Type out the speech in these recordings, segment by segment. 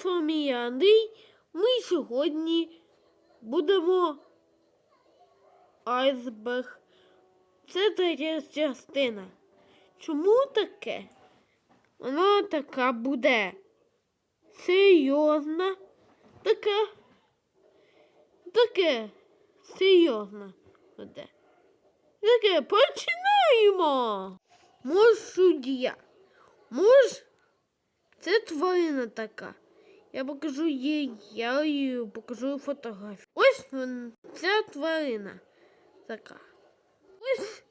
з вами я Андрій. Ми сьогодні будемо айсберг. Це третя частина. Чому таке? Вона така буде серйозна, така, таке серйозна буде. Таке починаємо. Мож суддя. Мож це тварина така. Я покажу їй, я їй покажу фотографію. Ось вон, ця тварина така. Ось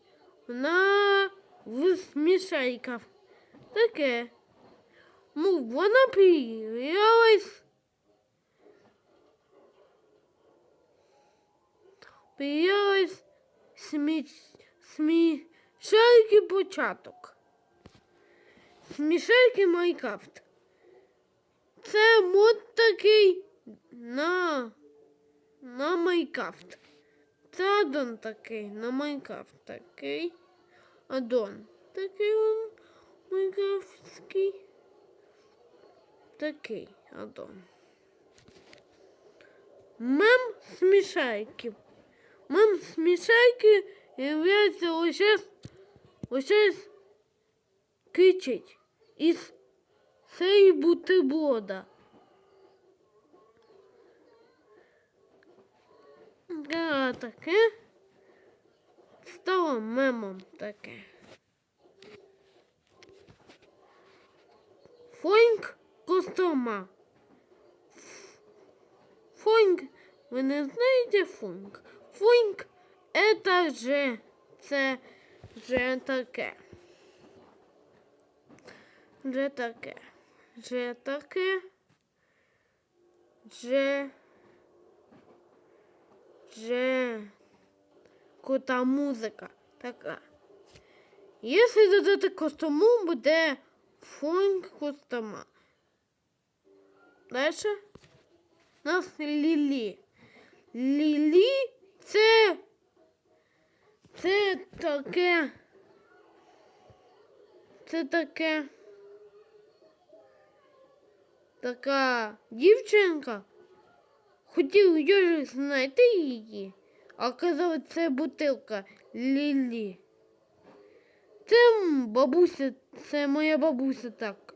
вона в смішайках. Таке. Ну, вона появилась. Появилась смі... смішайки початок. Смішайки Майнкрафт. Це мод такий на, на Майнкрафт. Це аддон такий на Майнкрафт такий. Аддон. Такий он майнкрафтський. Такий аддон. Мем смішайків. Мем смішайки являється лише лише кричить із цієї бутерброда. Да, таке стало мемом таке. Фоньк Кострома. Фоньк, ви не знаєте фоньк? Фоньк это же, це же таке. Же таке. Же таке. Же. Же. Крута музика така. Якщо додати костому, буде фонк костома. У нас Лілі. Лілі це. Це таке. Це таке. Така дівчинка. Хотів Йожик знайти її, а казав, це бутилка Лілі. Це бабуся, це моя бабуся так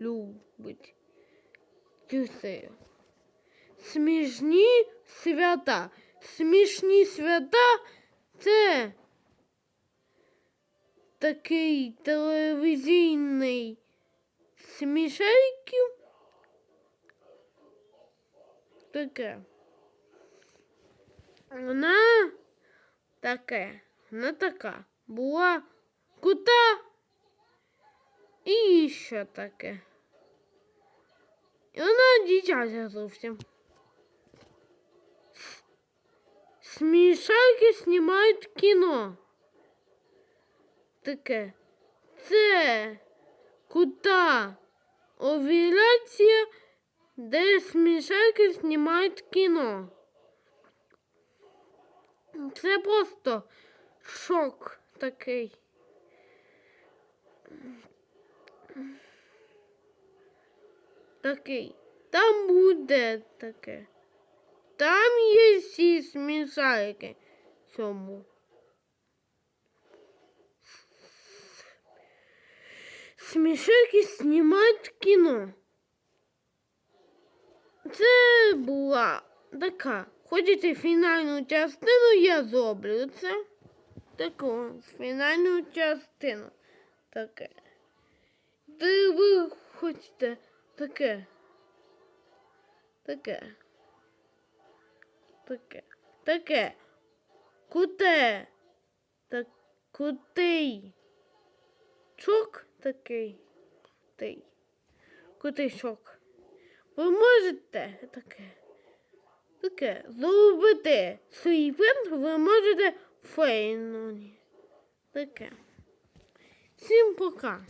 любить. цю серію. Смішні свята. Смішні свята це такий телевізійний смішайків. Таке. Вона таке, вона така. Була кута і ще таке. І вона дитяча зовсім. Смішайки знімають кіно. Таке. Це кута овіляція, де смішайки знімають кіно. Це просто шок такий. Такий. Там буде таке. Там є всі смішайки цьому. Смішайки знімають кіно. Це була така. Хочете фінальну частину, я зроблю це. Таку фінальну частину. Таке. Де ви хочете таке. Таке. Таке. Таке. Куте. Так, кутий. Чок такий. Кутий. Кутий шок. Ви можете таке. Таке. Зробити свій принт ви можете фейноні. Таке. Всім пока.